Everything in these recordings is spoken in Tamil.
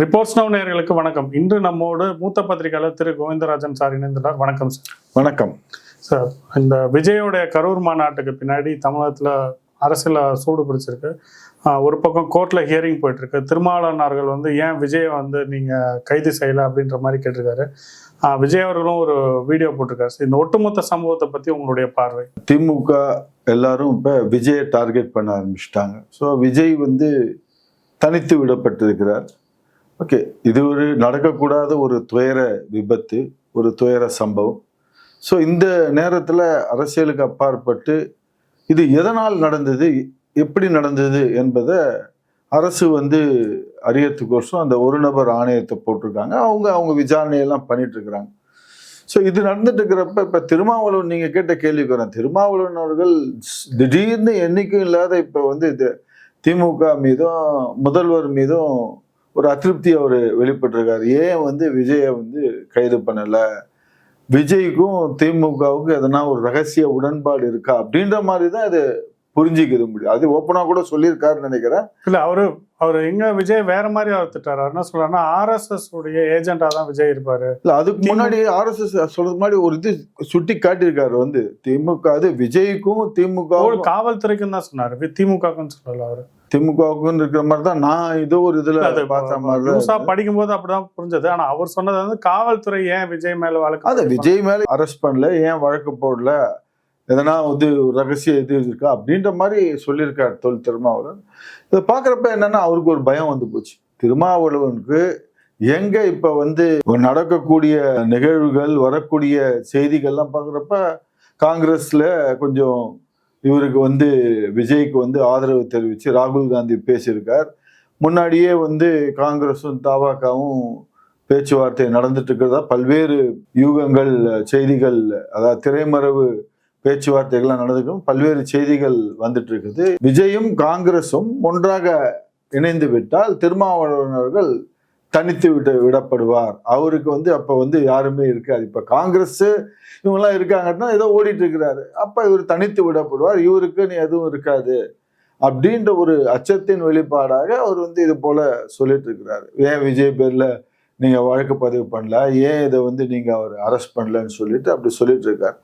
ரிப்போர்ட்ஸ் நவ் நேயர்களுக்கு வணக்கம். இன்று நம்மோடு மூத்த பத்திரிகையாளர் திரு கோவிந்தராஜன் சார் இணைந்துள்ளார் வணக்கம் சார். வணக்கம். சார் இந்த விஜயோடைய கரூர் மாநாட்டுக்கு பின்னாடி தமிழகத்தில் அரசியல் சூடு பிடிச்சிருக்கு. ஒரு பக்கம் கோர்ட்டில் ஹியரிங் போயிட்டு இருக்கு திருமாவளவனார்கள் வந்து ஏன் விஜயை வந்து நீங்கள் கைது செய்யலை அப்படின்ற மாதிரி கேட்டிருக்காரு. விஜய் அவர்களும் ஒரு வீடியோ போட்டிருக்காரு. இந்த ஒட்டுமொத்த சம்பவத்தை பற்றி உங்களுடைய பார்வை? திமுக எல்லாரும் இப்போ விஜயை டார்கெட் பண்ண ஆரம்பிச்சிட்டாங்க. ஸோ விஜய் வந்து தனித்து விடப்பட்டிருக்கிறார். ஓகே இது ஒரு நடக்கக்கூடாத ஒரு துயர விபத்து ஒரு துயர சம்பவம். ஸோ இந்த நேரத்தில் அரசியலுக்கு அப்பாற்பட்டு இது எதனால் நடந்தது எப்படி நடந்தது என்பதை அரசு வந்து அறியத்துக்கோசம் அந்த ஒரு நபர் ஆணையத்தை போட்டிருக்காங்க. அவங்க அவங்க விசாரணையெல்லாம் பண்ணிட்டுருக்குறாங்க. ஸோ இது நடந்துட்டு இருக்கிறப்ப இப்போ திருமாவளவன் நீங்கள் கேட்ட கேள்விக்கு வரேன் திருமாவளவன் அவர்கள் திடீர்னு என்றைக்கும் இல்லாத இப்போ வந்து இது திமுக மீதும் முதல்வர் மீதும் ஒரு அதிருப்தி அவர் வெளிப்பட்டிருக்காரு. ஏன் வந்து விஜயை வந்து கைது பண்ணலை? விஜய்க்கும் திமுகவுக்கும் எதனா ஒரு ரகசிய உடன்பாடு இருக்கா? அப்படின்ற மாதிரி தான் இது புரிஞ்சிக்கிறது முடியும் அது ஓப்பனாக கூட சொல்லியிருக்காருன்னு நினைக்கிறேன். இல்லை அவரு அவர் எங்க விஜய் வேற மாதிரி அவர் திட்டாரு அவர் என்ன சொல்றாருன்னா ஆர்எஸ்எஸ் உடைய ஏஜென்டா தான் விஜய் இருப்பாரு. இல்ல அதுக்கு முன்னாடி ஆர்எஸ்எஸ் சொல்றதுக்கு முன்னாடி ஒரு இது சுட்டி காட்டியிருக்காரு வந்து. திமுக அது விஜய்க்கும் திமுக காவல்துறைக்கும் தான் சொன்னாரு. திமுகவுக்குன்னு சொல்லல அவரு. திமுகவுக்கும் இருக்கிற மாதிரி தான் நான் ஏதோ ஒரு இதுல அது பார்த்த மாதிரி நியூஸா தான் படிக்கும்போது அப்படிதான் புரிஞ்சது. ஆனா அவர் சொன்னது வந்து காவல்துறை ஏன் விஜய் மேல வழக்கு அது விஜய் மேல அரெஸ்ட் பண்ணல ஏன் வழக்கு போடல எதனா வந்து ஒரு ரகசிய இது இருக்கா அப்படின்ற மாதிரி சொல்லியிருக்காரு தொல் திருமாவளவன். இதை பார்க்குறப்ப என்னன்னா அவருக்கு ஒரு பயம் வந்து போச்சு. திருமாவளவனுக்கு எங்க இப்ப வந்து நடக்கக்கூடிய நிகழ்வுகள் வரக்கூடிய செய்திகள்லாம் பார்க்குறப்ப காங்கிரஸ்ல கொஞ்சம் இவருக்கு வந்து விஜய்க்கு வந்து ஆதரவு தெரிவித்து ராகுல் காந்தி பேசியிருக்கார். முன்னாடியே வந்து காங்கிரஸும் தாவாக்காவும் பேச்சுவார்த்தை நடந்துட்டு இருக்கிறதா? பல்வேறு யூகங்கள் செய்திகள் அதாவது திரைமறைவு பேச்சுவார்த்தைகள்லாம் நடந்துக்கும் பல்வேறு செய்திகள் வந்துட்டு இருக்குது. விஜயும் காங்கிரஸும் ஒன்றாக இணைந்து விட்டால் திருமாவளவன் அவர்கள் தனித்து விட்டு விடப்படுவார். அவருக்கு வந்து அப்போ வந்து யாருமே இருக்காது. இப்போ காங்கிரஸ் இவங்கெல்லாம் இருக்காங்கன்னா ஏதோ ஓடிட்டு இருக்கிறாரு அப்போ இவர் தனித்து விடப்படுவார். இவருக்குன்னு எதுவும் இருக்காது. அப்படின்ற ஒரு அச்சத்தின் வெளிப்பாடாக அவர் வந்து இது போல சொல்லிட்டு இருக்கிறாரு ஏன் விஜய் பேர்ல நீங்க வழக்கு பதிவு பண்ணல? ஏன் இதை வந்து நீங்க அவர் அரெஸ்ட் பண்ணலன்னு சொல்லிட்டு அப்படி சொல்லிட்டு இருக்காரு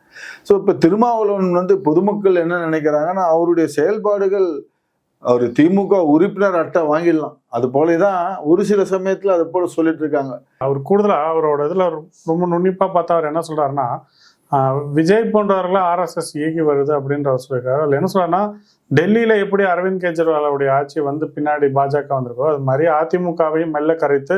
ஸோ இப்போ திருமாவளவன் வந்து பொதுமக்கள் என்ன நினைக்கிறாங்கன்னா அவருடைய செயல்பாடுகள் அவர் திமுக உறுப்பினர் அட்டை வாங்கிடலாம். அது போல தான் ஒரு சில சமயத்தில் அது போல சொல்லிட்டு இருக்காங்க. அவர் கூடுதலாக அவரோட இதில் ரொம்ப நுண்ணிப்பாக பார்த்தா அவர் என்ன சொல்றாருன்னா விஜய் போன்றவர்களை ஆர்எஸ்எஸ் இயக்கி வருது அப்படின்ற அவர் சொல்லியிருக்காரு. அதில் என்ன சொல்றாருன்னா டெல்லியில் எப்படி அரவிந்த் கெஜ்ரிவாலுடைய ஆட்சி வந்து பின்னாடி பாஜக வந்திருக்கோ அது மாதிரி அதிமுகவையும் மெல்ல கரைத்து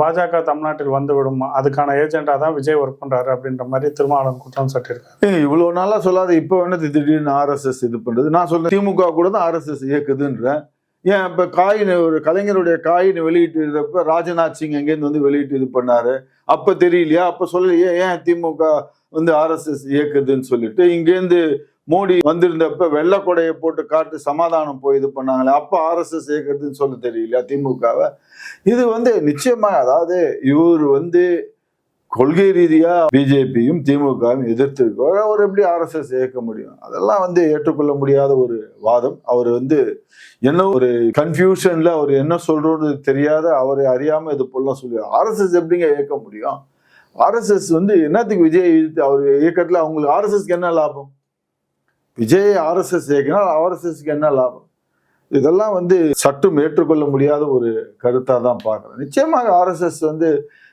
பாஜக தமிழ்நாட்டில் வந்துவிடும் அதுக்கான ஏஜெண்டாக தான் விஜய் ஒர்க் பண்ணுறாரு அப்படின்ற மாதிரி திருமாவளவன் குற்றம் சாட்டியிருக்காரு. இவ்வளோ நாளாக நாளா சொல்லாத இப்போ என்ன திடீர்னு ஆர்எஸ்எஸ் இது பண்ணுறது நான் சொல்கிறேன் திமுக கூட தான் ஆர்எஸ்எஸ் இயக்குதுன்றேன் ஏன் இப்போ காயின் ஒரு கலைஞருடைய காயின் வெளியிட்டு இருந்தப்ப ராஜநாத் சிங் எங்கேருந்து வந்து வெளியிட்டு இது பண்ணாரு? அப்போ தெரியலையா? அப்போ சொல்லலையே? ஏன் திமுக வந்து ஆர்எஸ்எஸ் இயக்குதுன்னு சொல்லிட்டு இங்கேருந்து மோடி வந்திருந்தப்ப வெள்ளை கொடையை போட்டு காட்டு சமாதானம் போய் இது பண்ணாங்களே அப்போ ஆர்எஸ்எஸ் இயக்கிறதுன்னு சொல்ல தெரியலையா திமுகவை? இது வந்து நிச்சயமாக அதாவது இவர் வந்து கொள்கை ரீதியாக பிஜேபியும் திமுகவும் எதிர்த்திருக்கார் அவர் எப்படி ஆர்எஸ்எஸ் இயக்க முடியும்? அதெல்லாம் வந்து ஏற்றுக்கொள்ள முடியாத ஒரு வாதம். அவர் வந்து என்ன ஒரு கன்ஃபியூஷனில் அவர் என்ன சொல்கிறோன்னு தெரியாத அவரை அறியாமல் இது போலாம் சொல்லி ஆர்எஸ்எஸ் எப்படிங்க இயக்க முடியும்? ஆர்எஸ்எஸ் வந்து என்னத்துக்கு விஜய் அவர் இயக்கத்தில் அவங்களுக்கு ஆர்எஸ்எஸ்க்கு என்ன லாபம்? விஜய் ஆர்எஸ்எஸ் இயக்கினால் ஆர்எஸ்எஸ்க்கு என்ன லாபம்? இதெல்லாம் வந்து சற்றும் ஏற்றுக்கொள்ள முடியாத ஒரு கருத்தாக தான் பார்க்குறேன். நிச்சயமாக ஆர்எஸ்எஸ் வந்து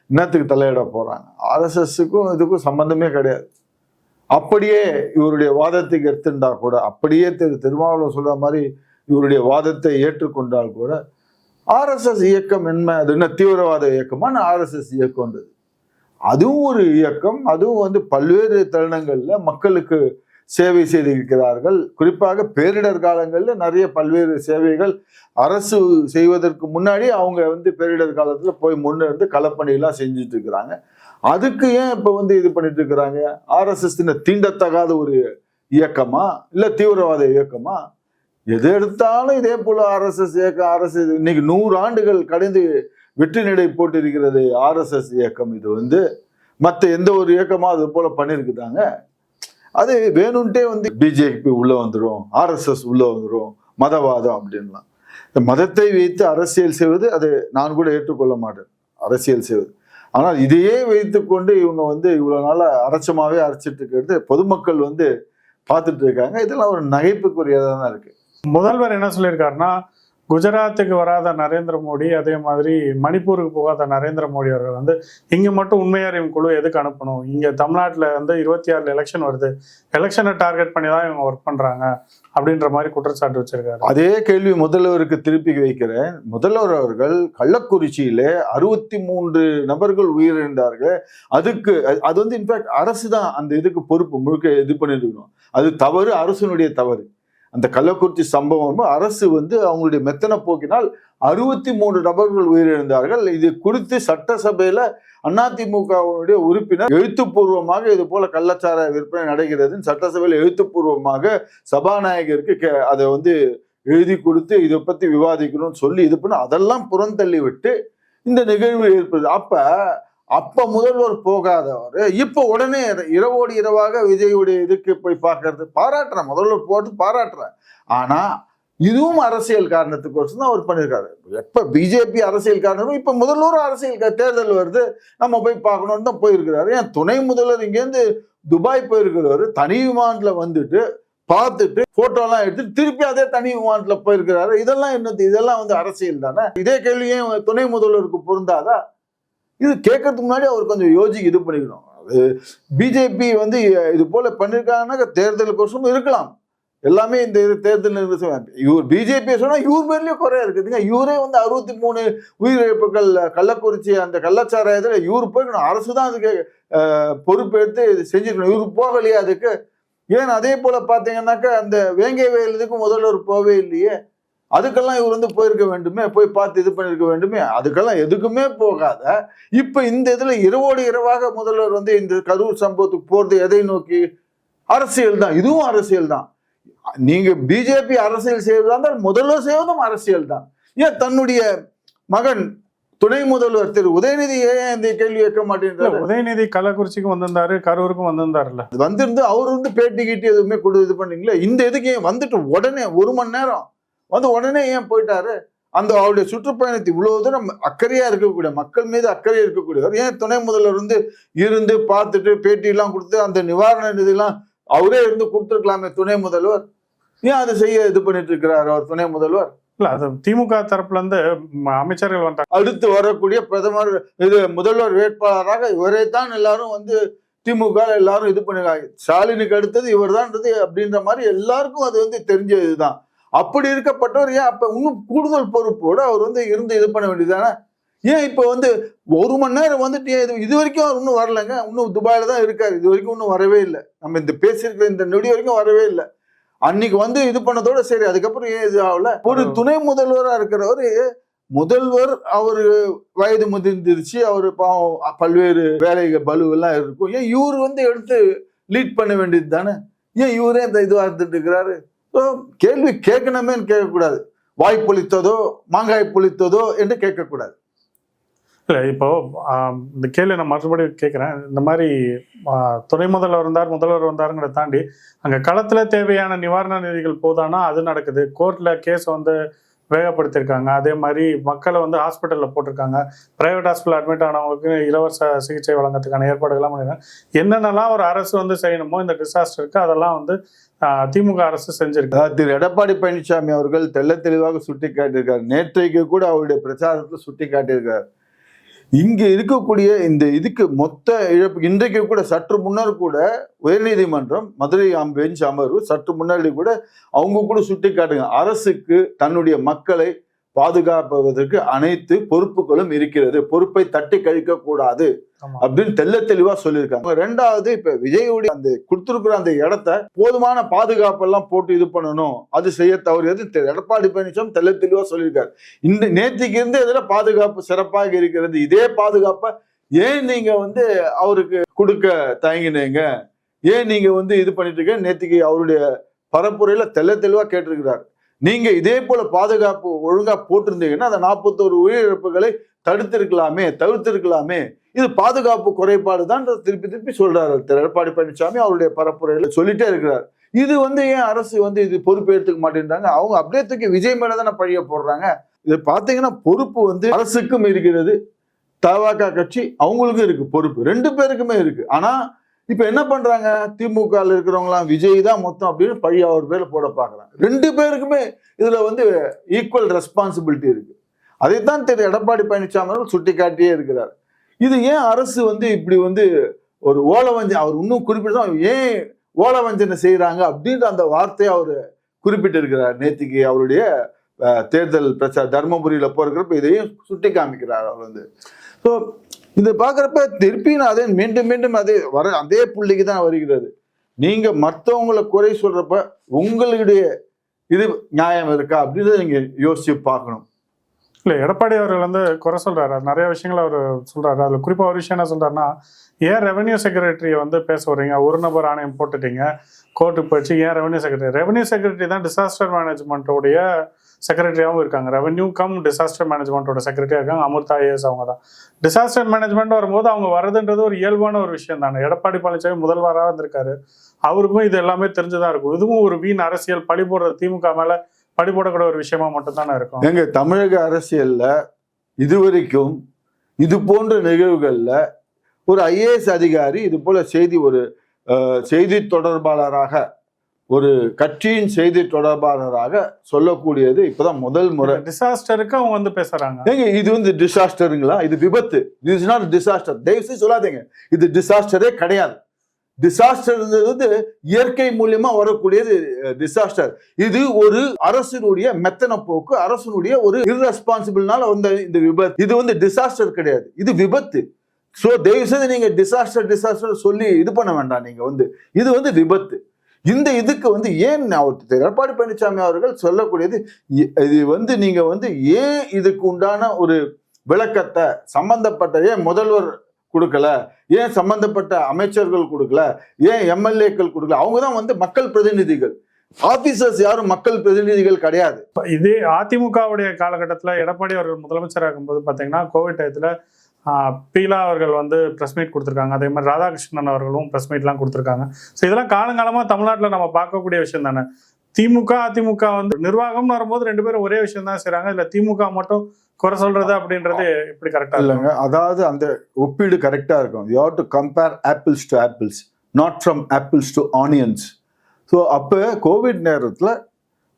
இன்னத்துக்கு தலையிட போகிறாங்க ஆர்எஸ்எஸ்க்கும் இதுக்கும் சம்மந்தமே கிடையாது. அப்படியே இவருடைய வாதத்துக்கு எடுத்துட்டா கூட அப்படியே திரு திருமாவளவன் சொல்கிற மாதிரி இவருடைய வாதத்தை ஏற்றுக்கொண்டால் கூட ஆர்எஸ்எஸ் இயக்கம் என்ன அது என்ன தீவிரவாத இயக்கமான ஆர்எஸ்எஸ் இயக்கம்ன்றது அதுவும் ஒரு இயக்கம் அதுவும் வந்து பல்வேறு தருணங்களில் மக்களுக்கு சேவை செய்திருக்கிறார்கள். குறிப்பாக பேரிடர் காலங்களில் நிறைய பல்வேறு சேவைகள் அரசு செய்வதற்கு முன்னாடி அவங்க வந்து பேரிடர் காலத்தில் போய் முன்னிருந்து களப்பணியெல்லாம் செஞ்சுட்டு இருக்கிறாங்க. அதுக்கு ஏன் இப்போ வந்து இது பண்ணிட்டு இருக்கிறாங்க? ஆர்எஸ்எஸ் தீண்டத்தகாத ஒரு இயக்கமா? இல்லை தீவிரவாத இயக்கமா? எது எடுத்தாலும் இதே போல ஆர்எஸ்எஸ் இயக்கம் ஆர்எஸ்எஸ் இன்னைக்கு நூறு ஆண்டுகள் கடந்து வெற்றி நடை போட்டிருக்கிறது ஆர்எஸ்எஸ் இயக்கம். இது வந்து மற்ற எந்த ஒரு இயக்கமாக அது போல பண்ணியிருக்குதாங்க. அது வேணும்ட்டே வந்து பிஜேபி உள்ள வந்துடும் ஆர்எஸ்எஸ் உள்ள வந்துடும் மதவாதம் அப்படின்லாம். இந்த மதத்தை வைத்து அரசியல் செய்வது அது நான் கூட ஏற்றுக்கொள்ள மாட்டேன் அரசியல் செய்வது. ஆனால் இதையே வைத்துக்கொண்டு இவங்க வந்து இவ்வளோ நாளாக அரசமாகவே அரைச்சிட்டு இருக்கிறது பொதுமக்கள் வந்து பார்த்துட்டு இருக்காங்க. இதெல்லாம் ஒரு நகைப்புக்குரியதாக தான் இருக்கு. முதல்வர் என்ன சொல்லியிருக்காருன்னா குஜராத்துக்கு வராத நரேந்திர மோடி அதே மாதிரி மணிப்பூருக்கு போகாத நரேந்திர மோடி அவர்கள் வந்து இங்கே மட்டும் உண்மையாரின் குழு எதுக்கு அனுப்பணும்? இங்கே தமிழ்நாட்டில் வந்து இருபத்தி ஆறுல எலெக்ஷன் வருது எலெக்ஷனை டார்கெட் பண்ணி தான் இவங்க ஒர்க் பண்ணுறாங்க அப்படின்ற மாதிரி குற்றச்சாட்டு வச்சிருக்காரு. அதே கேள்வி முதல்வருக்கு திருப்பி வைக்கிறேன். முதல்வர் அவர்கள் கள்ளக்குறிச்சியில அறுபத்தி மூன்று நபர்கள் உயிரிழந்தார்கள். அதுக்கு அது- அது வந்து இன்ஃபேக்ட் அரசு தான் அந்த இதுக்கு பொறுப்பு முழுக்க இது பண்ணிட்டு அது தவறு அரசனுடைய தவறு. அந்த கள்ளக்குறிச்சி சம்பவம் அரசு வந்து அவங்களுடைய மெத்தன போக்கினால் அறுபத்தி மூன்று நபர்கள் உயிரிழந்தார்கள். இது குறித்து சட்டசபையில அதிமுகவுடைய உறுப்பினர் எழுத்துப்பூர்வமாக இது போல கள்ளச்சார விற்பனை நடக்கிறது சட்டசபையில் எழுத்துப்பூர்வமாக சபாநாயகருக்கு கே- அதை வந்து எழுதி கொடுத்து இதை பத்தி விவாதிக்கணும்னு சொல்லி இது பண்ண அதெல்லாம் புறந்தள்ளி விட்டு இந்த நிகழ்வு ஏற்படுது. அப்ப அப்ப முதல்வர் போகாதவர். இப்ப உடனே இரவோடு இரவாக விஜயுடைய இதுக்கு போய் பார்க்கறது. பாராட்டுறேன். முதல்வர் போட்டு பாராட்டுறேன். ஆனா இதுவும் அரசியல் காரணத்துக்கோசம் தான் அவர் பண்ணியிருக்காரு. எப்ப பிஜேபி அரசியல் காரணமும் இப்ப முதல்வர் அரசியல் தேர்தல் வருது. நம்ம போய் பார்க்கணும்னு தான் போயிருக்கிறாரு. என் துணை முதல்வர் இங்கேருந்து துபாய் போயிருக்கிறவர் தனி விமானத்துல வந்துட்டு பார்த்துட்டு போட்டோலாம் எடுத்துட்டு திருப்பி அதே தனி விமானத்துல போயிருக்கிறாரு. இதெல்லாம் என்னது? இதெல்லாம் வந்து அரசியல் தானே? இதே கேள்வியும் துணை முதல்வருக்கு பொருந்தாதா? இது கேட்கறதுக்கு முன்னாடி அவர் கொஞ்சம் யோசி இது பண்ணிக்கணும். அது பிஜேபி வந்து இது போல பண்ணிருக்காங்கன்னா தேர்தலுக்கோசம் இருக்கலாம். எல்லாமே இந்த இது தேர்தல் இவர் பிஜேபி சொன்னா இவர் பேர்லயும் குறையா இருக்குதுங்க இவரே வந்து அறுபத்தி மூணு உயிரிழப்புகள் கள்ளக்குறிச்சி அந்த கள்ளச்சாராயத்துல இவர் போய்க்கணும். அரசு தான் அதுக்கு பொறுப்பெடுத்து இது செஞ்சிருக்கணும். இவரு போகலையே அதுக்கு. ஏன் அதே போல பாத்தீங்கன்னாக்கா அந்த வேங்கை வயலுக்கு முதல்வர் போவே இல்லையே. அதுக்கெல்லாம் இவர் வந்து போயிருக்க வேண்டுமே போய் பார்த்து இது பண்ணிருக்க வேண்டுமே அதுக்கெல்லாம் எதுக்குமே போகாத. இப்ப இந்த இதுல இரவோடு இரவாக முதல்வர் வந்து இந்த கரூர் சம்பவத்துக்கு போறது எதை நோக்கி? அரசியல் தான். இதுவும் அரசியல் தான். நீங்க பிஜேபி அரசியல் செய்வதா இருந்தால் முதல்வர் செய்வதும் அரசியல் தான். ஏன் தன்னுடைய மகன் துணை முதல்வர் திரு உதயநிதி ஏன் இந்த கேள்வி கேட்க மாட்டேன்றாரு? உதயநிதி கள்ளக்குறிச்சிக்கும் வந்திருந்தாரு கரூருக்கும் வந்திருந்தாருல்ல. வந்திருந்து அவர் வந்து பேட்டி கீட்டி எதுவுமே கொடு இது பண்ணீங்களா? இந்த இதுக்கு ஏன் வந்துட்டு உடனே ஒரு மணி நேரம் வந்து உடனே ஏன் போயிட்டாரு? அந்த அவருடைய சுற்றுப்பயணத்தை இவ்வளவு தூரம் அக்கறையா இருக்கக்கூடிய மக்கள் மீது அக்கறையா இருக்கக்கூடியவர் ஏன் துணை முதல்வர் வந்து இருந்து பார்த்துட்டு பேட்டி எல்லாம் கொடுத்து அந்த நிவாரண நிதியெல்லாம் அவரே இருந்து கொடுத்துருக்கலாமே துணை முதல்வர்? ஏன் அதை செய்ய இது பண்ணிட்டு இருக்கிறார் அவர் துணை முதல்வர்? இல்ல அது திமுக தரப்புல இருந்து அமைச்சர்கள் வந்துட்டாங்க அடுத்து வரக்கூடிய பிரதமர் இது முதல்வர் வேட்பாளராக இவரை தான் எல்லாரும் வந்து திமுக எல்லாரும் இது பண்ணிருக்காங்க. ஸ்டாலினுக்கு அடுத்தது இவர் அப்படின்ற மாதிரி எல்லாருக்கும் அது வந்து தெரிஞ்சதுதான். அப்படி இருக்கப்பட்டவர் ஏன் அப்ப இன்னும் கூடுதல் பொறுப்போட அவர் வந்து இருந்து இது பண்ண வேண்டியதானே ஏன் இப்ப வந்து ஒரு மணி நேரம் வந்துட்டு ஏன் இது இது வரைக்கும் அவர் இன்னும் வரலங்க? இன்னும் துபாயில தான் இருக்காரு. இது வரைக்கும் இன்னும் வரவே இல்லை. நம்ம இந்த பேசியிருக்கிற இந்த நொடி வரைக்கும் வரவே இல்லை. அன்னைக்கு வந்து இது பண்ணதோட சரி அதுக்கப்புறம் ஏன் இது ஆகல? ஒரு துணை முதல்வரா இருக்கிறவர் முதல்வர் அவரு வயது முதிர்ந்துருச்சு. அவர் பாவம் பல்வேறு வேலைகள் பலு எல்லாம் இருக்கும். ஏன் இவர் வந்து எடுத்து லீட் பண்ண வேண்டியது தானே ஏன் இவரே இந்த இதுவா இருந்துட்டு இருக்கிறாரு? கேள்வி கேட்கணுமேன்னு கேட்கக்கூடாது. வாய் புளித்ததோ மாங்காய் புளித்ததோ என்று கேட்கக்கூடாது. இல்லை இப்போ இந்த கேள்வி நான் மறுபடி கேட்குறேன். இந்த மாதிரி துணை முதல்வர் வந்தார் முதல்வர் வந்தாருங்கிறத தாண்டி அங்கே களத்தில் தேவையான நிவாரண நிதிகள் போதானா? அது நடக்குது. கோர்ட்டில் கேஸ் வந்து வேகப்படுத்தியிருக்காங்க அதே மாதிரி மக்களை வந்து ஹாஸ்பிட்டலில் போட்டிருக்காங்க. ப்ரைவேட் ஹாஸ்பிட்டல் அட்மிட் ஆனவங்களுக்கு இலவச சிகிச்சை வழங்கத்துக்கான ஏற்பாடுகள்லாம் பண்ணியிருக்காங்க. என்னென்னலாம் ஒரு அரசு வந்து செய்யணுமோ இந்த டிசாஸ்டருக்கு அதெல்லாம் வந்து திமுக அரசு செஞ்சிருக்கு. திரு. எடப்பாடி பழனிசாமி அவர்கள் தெள்ள தெளிவாக சுட்டி காட்டியிருக்கார் நேற்றைக்கு கூட அவருடைய பிரச்சாரத்தில் சுட்டி காட்டியிருக்கார் இங்க இருக்கக்கூடிய இந்த இதுக்கு மொத்த இழப்பு இன்றைக்கு கூட சற்று முன்னர் கூட உயர்நீதிமன்றம் மதுரை பெஞ்ச் அமர்வு சற்று முன்னாடி கூட அவங்க கூட சுட்டி காட்டுங்க அரசுக்கு தன்னுடைய மக்களை பாதுகாப்பதற்கு அனைத்து பொறுப்புகளும் இருக்கிறது. பொறுப்பை தட்டி கழிக்க கூடாது. அப்படின்னு தெள்ள தெளிவா சொல்லியிருக்காங்க. ரெண்டாவது இப்ப விஜயுடைய அந்த கொடுத்திருக்கிற அந்த இடத்த போதுமான பாதுகாப்பு எல்லாம் போட்டு இது பண்ணணும். அது செய்ய தவறியது. எடப்பாடி பழனிசாமி தெள்ள தெளிவா சொல்லியிருக்காரு. இந்த நேற்றுக்கு இருந்து இதுல பாதுகாப்பு சிறப்பாக இருக்கிறது. இதே பாதுகாப்பை ஏன் நீங்க வந்து அவருக்கு கொடுக்க தயங்கினீங்க? ஏன் நீங்க வந்து இது பண்ணிட்டு இருக்க நேற்றுக்கு அவருடைய பரப்புரையில தெள்ள தெளிவா கேட்டிருக்கிறார். நீங்க இதே போல பாதுகாப்பு ஒழுங்கா போட்டிருந்தீங்கன்னா அந்த நாற்பத்தோரு உயிரிழப்புகளை தடுத்திருக்கலாமே தவிர்த்திருக்கலாமே. இது பாதுகாப்பு குறைபாடு தான் திருப்பி திருப்பி சொல்றாரு திரு எடப்பாடி பழனிசாமி அவருடைய பரப்புரையில சொல்லிட்டே இருக்கிறார். இது வந்து ஏன் அரசு வந்து இது பொறுப்பு எடுத்துக்க மாட்டேன்றாங்க? அவங்க அப்படியே தூக்கி விஜய் மேல தானே பழிய போடுறாங்க. இது பாத்தீங்கன்னா பொறுப்பு வந்து அரசுக்கும் இருக்கிறது. தவாக கட்சி அவங்களுக்கும் இருக்கு பொறுப்பு. ரெண்டு பேருக்குமே இருக்கு. ஆனா இப்ப என்ன பண்றாங்க? திமுக இருக்கிறவங்களாம் விஜய் தான் மொத்தம் அப்படின்னு பழி அவர் பேர்ல போட பாக்குறாங்க ரெண்டு பேருக்குமே இதுல வந்து ஈக்குவல் ரெஸ்பான்சிபிலிட்டி இருக்கு. அதைத்தான் திரு எடப்பாடி பழனிசாமி அவர்கள் சுட்டிக்காட்டியே இருக்கிறார். இது ஏன் அரசு வந்து இப்படி வந்து ஒரு ஓலவஞ்ச அவர் இன்னும் குறிப்பிட்டு ஏன் ஓலவஞ்சனை செய்யறாங்க அப்படின்ற அந்த வார்த்தையை அவர் குறிப்பிட்டு இருக்கிறார் நேத்திக்கு அவருடைய தேர்தல் பிரச்சார தர்மபுரியில போறப்ப இதையும் சுட்டி காமிக்கிறார் அவர் வந்து. ஸோ இதை பார்க்குறப்ப திருப்பி நான் அதே மீண்டும் மீண்டும் அதே வர அதே புள்ளிக்கு தான் வருகிறது. நீங்கள் மற்றவங்களை குறை சொல்கிறப்ப உங்களுடைய இது நியாயம் இருக்கா அப்படின்றத நீங்கள் யோசிச்சு பார்க்கணும். இல்லை எடப்பாடி அவர்கள் வந்து குறை சொல்கிறாரு நிறைய விஷயங்கள் அவர் சொல்கிறாரு அதில் குறிப்பாக ஒரு விஷயம் என்ன சொல்கிறாருன்னா ஏன் ரெவன்யூ செக்ரட்டரியை வந்து பேச வர்றீங்க ஒரு நபர் ஆணையம் போட்டுட்டீங்க. கோர்ட்டுக்கு போயிடுச்சு ஏன் ரெவன்யூ செக்ரட்டரி ரெவன்யூ செக்ரட்டரி தான் டிசாஸ்டர் மேனேஜ்மெண்ட்டோடைய செக்ரட்டரியாகவும் இருக்காங்க. ரெவன்யூ கம் டிசாஸ்டர் மேனேஜ்மெண்ட்டோட செக்ரட்டரியாக இருக்காங்க. அமிர்தா ஏஎஸ் அவங்க தான். டிசாஸ்டர் மேனேஜ்மெண்ட் வரும்போது அவங்க வர்றதுன்றது ஒரு இயல்பான ஒரு விஷயம் தானே. எடப்பாடி பழனிசாமி முதல்வராக இருந்திருக்காரு. அவருக்கும் இது எல்லாமே தெரிஞ்சுதான் இருக்கும். இதுவும் ஒரு வீண் அரசியல். பழி போடுற திமுக மேலே பழி போடக்கூடிய ஒரு விஷயமா மட்டும்தானே இருக்கும். எங்க தமிழக அரசியல்ல இதுவரைக்கும் இது போன்ற நிகழ்வுகளில் ஒரு ஐஏஎஸ் அதிகாரி இது போல செய்தி ஒரு செய்தி தொடர்பாளராக ஒரு கட்சியின் செய்தி தொடர்பாளராக சொல்லக்கூடியது இப்பதான் முதல் முறை. டிசாஸ்டருக்கு அவங்க வந்து பேசுறாங்க. ஏங்க இது வந்து டிசாஸ்டருங்களா இது விபத்து. இஸ் நாட் டிசாஸ்டர் தயவு செய்து சொல்லாதீங்க. இது டிசாஸ்டரே கிடையாது. டிசாஸ்டர் வந்து இயற்கை மூலியமா வரக்கூடியது டிசாஸ்டர் இது ஒரு அரசினுடைய மெத்தன போக்கு அரசினுடைய ஒரு irresponsible-னால வந்த இந்த விபத்து. இது வந்து டிசாஸ்டர் கிடையாது. இது விபத்து. சோ தயவு செய்து நீங்க டிசாஸ்டர் டிசாஸ்டர் சொல்லி இது பண்ண வேண்டாம். நீங்க வந்து இது வந்து விபத்து. இந்த இதுக்கு வந்து ஏன் அவர் எடப்பாடி பழனிசாமி அவர்கள் சொல்லக்கூடியது இ- இது வந்து நீங்க வந்து ஏன் இதுக்கு உண்டான ஒரு விளக்கத்தை சம்பந்தப்பட்ட ஏன் முதல்வர் கொடுக்கல ஏன் சம்பந்தப்பட்ட அமைச்சர்கள் கொடுக்கல ஏன் எம்எல்ஏக்கள் கொடுக்கல அவங்க தான் வந்து மக்கள் பிரதிநிதிகள். ஆபீசர்ஸ் யாரும் மக்கள் பிரதிநிதிகள் கிடையாது. இது இதே அதிமுகவுடைய காலகட்டத்தில் எடப்பாடி அவர்கள் முதலமைச்சராக இருக்கும்போது பார்த்தீங்கன்னா கோவிட் டயத்தில் பீலா அவர்கள் வந்து ப்ரெஸ் மீட் கொடுத்துருக்காங்க. அதே மாதிரி ராதாகிருஷ்ணன் அவர்களும் ப்ரெஸ் மீட்லாம் கொடுத்துருக்காங்க. ஸோ இதெல்லாம் காலங்காலமாக தமிழ்நாட்டில் நம்ம பார்க்கக்கூடிய விஷயம் தானே. திமுக அதிமுக வந்து நிர்வாகம்னு வரும்போது ரெண்டு பேரும் ஒரே விஷயம் தான் செய்கிறாங்க இல்ல திமுக மட்டும் குறை சொல்றது அப்படின்றது எப்படி கரெக்டாக இல்லைங்க. அதாவது அந்த ஒப்பீடு கரெக்டாக இருக்கும். You have to compare apples to apples not from apples to onions so அப்போ கோவிட் நேரத்தில்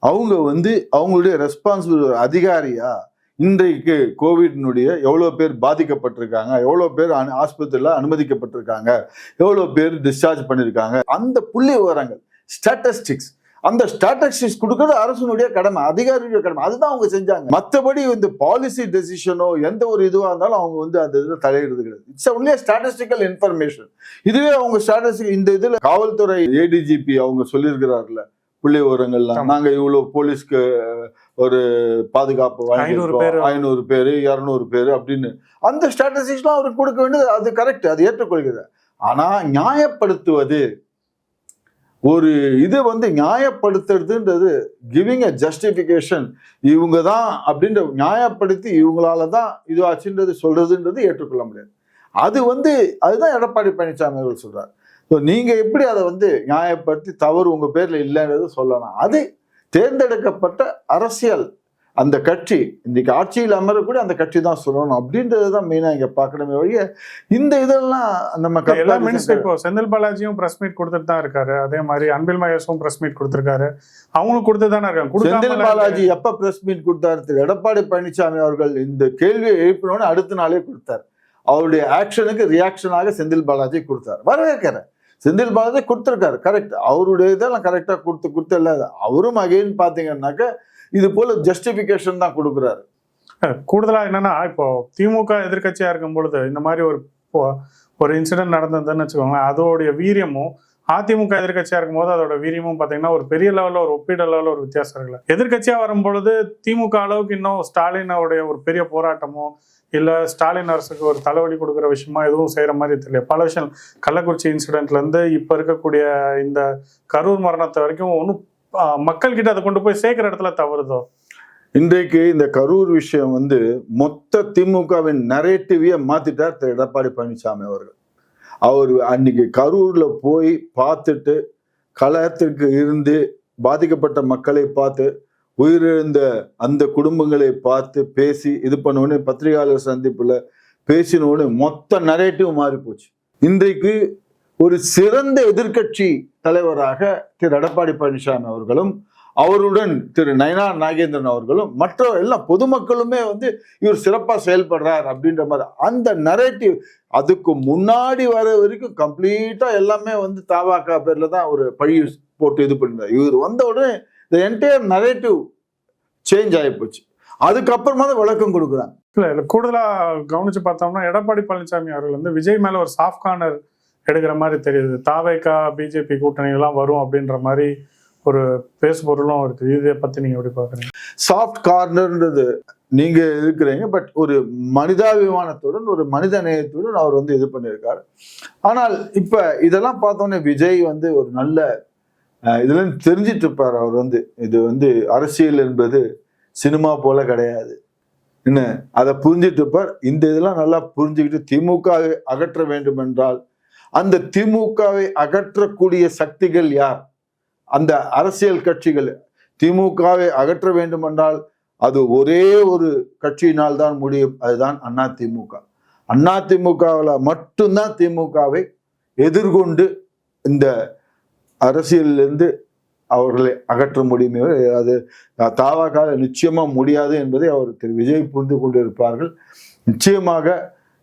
அவங்க வந்து அவங்களுடைய ரெஸ்பான்சிபிள் அதிகாரியாக இன்றைக்கு கோவிட்னுடைய எவ்வளோ பேர் பாதிக்கப்பட்டிருக்காங்க எவ்வளோ பேர் அனு- ஆஸ்பத்திரியில் அனுமதிக்கப்பட்டிருக்காங்க எவ்வளோ பேர் டிஸ்சார்ஜ் பண்ணியிருக்காங்க அந்த புள்ளி விவரங்கள் ஸ்டாட்டிஸ்டிக்ஸ் அந்த ஸ்டாட்டிஸ்டிக்ஸ் கொடுக்கறது அரசனுடைய கடமை அதிகாரியுடைய கடமை. அதுதான் அவங்க செஞ்சாங்க. மற்றபடி இந்த பாலிசி டெசிஷனோ எந்த ஒரு இதுவாக இருந்தாலும் அவங்க வந்து அந்த இதில் தலையிடுறது கிடையாது. இட்ஸ் ஒன்லி ஸ்டாட்டிஸ்டிக்கல் இன்ஃபர்மேஷன் இதுவே அவங்க ஸ்டாட்டிஸ்டிக் இந்த இதில் காவல்துறை ஏடிஜிபி அவங்க சொல்லியிருக்கிறார்ல புள்ளி விவரங்கள்லாம். ஆமா. நாங்க இவ்வளவு போலீஸ்க்கு ஒரு பாதுகாப்பு ஐநூறு பேரு. இரநூறு பேர் அப்படின்னு அந்த ஸ்டாட்டிஸ்டிக்ஸ்லாம் அவருக்கு கொடுக்க வேண்டியது அது கரெக்ட் அது ஏற்றுக்கொள்கிறது. ஆனா நியாயப்படுத்துவது ஒரு இது வந்து நியாயப்படுத்துறதுன்றது கிவிங் அ ஜஸ்டிஃபிகேஷன் இவங்க தான் அப்படின்ற நியாயப்படுத்தி இவங்களால தான் இதுவாச்சுன்றது சொல்றதுன்றது ஏற்றுக்கொள்ள முடியாது. அது வந்து அதுதான் எடப்பாடி பழனிசாமி அவர்கள் சொல்றாரு. ஸோ நீங்க எப்படி அதை வந்து நியாயப்படுத்தி தவறு உங்க பேர்ல இல்லைன்றது சொல்லலாம். அது தேர்ந்தெடுக்கப்பட்ட அரசியல். அந்த கட்சி இன்னைக்கு ஆட்சியில் அமரக்கூடிய அந்த கட்சி தான் சொல்லணும் அப்படின்றது தான் மெயினாக இங்கே பார்க்கணுமே ஒழிய இந்த இதெல்லாம் நம்ம எல்லா மினிஸ்டர் இப்போ செந்தில் பாலாஜியும் பிரஸ் மீட் கொடுத்துட்டு தான் இருக்காரு. அதே மாதிரி அன்பில் மகேஷும் பிரஸ் மீட் கொடுத்திருக்காரு. அவங்களும் கொடுத்து தானே இருக்காங்க. செந்தில் பாலாஜி எப்ப பிரஸ் மீட் கொடுத்தாரு திரு எடப்பாடி பழனிசாமி அவர்கள் இந்த கேள்வியை எழுப்பினோன்னு அடுத்த நாளே கொடுத்தார். அவருடைய ஆக்ஷனுக்கு ரியாக்ஷனாக செந்தில் பாலாஜி கொடுத்தார். வரவேற்கிறேன். செந்தில் பாலாஜி கொடுத்துருக்காரு கரெக்ட் அவருடைய இதெல்லாம் கரெக்டாக கொடுத்து கொடுத்து இல்லை அவரும் அகைன் பார்த்தீங்கன்னாக்க இது போல ஜஸ்டிஃபிகேஷன் தான் கொடுக்குறாரு. கூடுதலாக என்னன்னா இப்போ திமுக எதிர்கட்சியாக இருக்கும் பொழுது இந்த மாதிரி ஒரு ஒரு இன்சிடென்ட் நடந்ததுன்னு வச்சுக்கோங்களேன் அதோடைய வீரியமும் அதிமுக எதிர்க்கட்சியா இருக்கும்போது அதோட வீரியமும் பாத்தீங்கன்னா ஒரு பெரிய லெவல்ல ஒரு ஒப்பீடு லெவல்ல ஒரு வித்தியாசம் இருக்குல்ல. எதிர்க்கட்சியா வரும்பொழுது திமுக அளவுக்கு இன்னும் ஸ்டாலினோடைய ஒரு பெரிய போராட்டமோ இல்ல ஸ்டாலின் அரசுக்கு ஒரு தலைவலி கொடுக்குற விஷயமா எதுவும் செய்யற மாதிரி தெரியல. பல விஷயம் கள்ளக்குறிச்சி இன்சிடென்ட்ல இருந்து இப்ப இருக்கக்கூடிய இந்த கரூர் மரணத்தை வரைக்கும் ஒன்றும் மக்கள் கிட்ட அதை கொண்டு போய் சேர்க்கிற இடத்துல தவறுதோ? இன்றைக்கு இந்த கரூர் விஷயம் வந்து மொத்த திமுகவின் நரேட்டிவியை மாத்திட்டார் திரு எடப்பாடி பழனிசாமி அவர்கள். அவர் அன்னைக்கு கரூர்ல போய் பார்த்துட்டு கலகத்திற்கு இருந்து பாதிக்கப்பட்ட மக்களை பார்த்து உயிரிழந்த அந்த குடும்பங்களை பார்த்து பேசி இது பண்ண பத்திரிகையாளர் சந்திப்புல பேசின மொத்த நரேட்டிவ் மாறி போச்சு. இன்றைக்கு ஒரு சிறந்த எதிர்க்கட்சி தலைவராக திரு எடப்பாடி பழனிசாமி அவர்களும் அவருடன் திரு நயனா நாகேந்திரன் அவர்களும் மற்ற எல்லாம் பொதுமக்களுமே வந்து இவர் சிறப்பாக செயல்படுறார் அப்படின்ற மாதிரி அந்த நரேட்டிவ் அதுக்கு முன்னாடி வர வரைக்கும் கம்ப்ளீட்டாக எல்லாமே வந்து தாவாக்கா பேரில் தான் ஒரு பழி போட்டு இது பண்ணிருந்தார். இவர் வந்த உடனே இந்த என்டையர் நரேட்டிவ் சேஞ்ச் ஆகி போச்சு. அதுக்கப்புறமா தான் விளக்கம் கொடுக்குறாங்க. இல்லை இல்லை கூடுதலாக கவனித்து பார்த்தோம்னா எடப்பாடி பழனிசாமி அவர்கள் வந்து விஜய் மேலே ஒரு சாஃப்ட் கார்னர் எடுக்கிற மாதிரி தெரியுது. தாவேக்கா பிஜேபி கூட்டணி எல்லாம் வரும் அப்படின்ற மாதிரி ஒரு பேசுபொருளும் இருக்குது இதை பத்தி நீங்க எப்படி பாக்குறீங்க சாஃப்ட் கார்னர்ன்றது நீங்க இருக்கிறீங்க பட் ஒரு மனிதாபிமானத்துடன் ஒரு மனித நேயத்துடன் அவர் வந்து இது பண்ணியிருக்காரு. ஆனால் இப்ப இதெல்லாம் பார்த்தோன்னே விஜய் வந்து ஒரு நல்ல அஹ், இதுல தெரிஞ்சிட்டு இருப்பார் அவர் வந்து. இது வந்து அரசியல் என்பது சினிமா போல கிடையாது. என்ன? அதை புரிஞ்சிட்டு இருப்பார். இந்த இதெல்லாம் நல்லா புரிஞ்சுக்கிட்டு திமுகவை அகற்ற வேண்டும் என்றால் அந்த திமுகவை அகற்றக்கூடிய சக்திகள் யார்? அந்த அரசியல் கட்சிகள் திமுகவை அகற்ற வேண்டும் என்றால் அது ஒரே ஒரு கட்சியினால் தான் முடியும். அதுதான் அண்ணா திமுக அண்ணா திமுகவில் மட்டும்தான் திமுகவை எதிர்கொண்டு இந்த அரசியலிலிருந்து அவர்களை அகற்ற முடியுமே அது தாவாக்கால நிச்சயமா முடியாது என்பதை அவர் திரு. விஜய் புரிந்து கொண்டிருப்பார்கள். நிச்சயமாக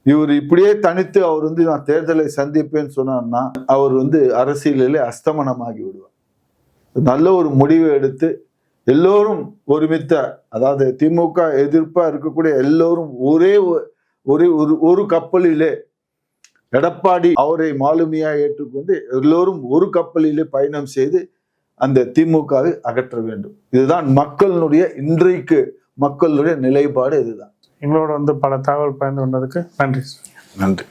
இவர் இப்படியே தனித்து அவர் வந்து நான் தேர்தலை சந்திப்பேன்னு சொன்னார்னா அவர் வந்து அரசியலிலே அஸ்தமனமாகி விடுவார். நல்ல ஒரு முடிவை எடுத்து எல்லோரும் ஒருமித்த அதாவது திமுக எதிர்ப்பா இருக்கக்கூடிய எல்லோரும் ஒரே ஒரே ஒரு ஒரு கப்பலிலே எடப்பாடி அவரை மாலுமியா ஏற்றுக்கொண்டு எல்லோரும் ஒரு கப்பலிலே பயணம் செய்து அந்த திமுகவை அகற்ற வேண்டும். இதுதான் மக்களுடைய இன்றைக்கு மக்களுடைய நிலைப்பாடு இதுதான். எங்களோட வந்து பல தகவல் பயந்து கொண்டதுக்கு நன்றி. நன்றி.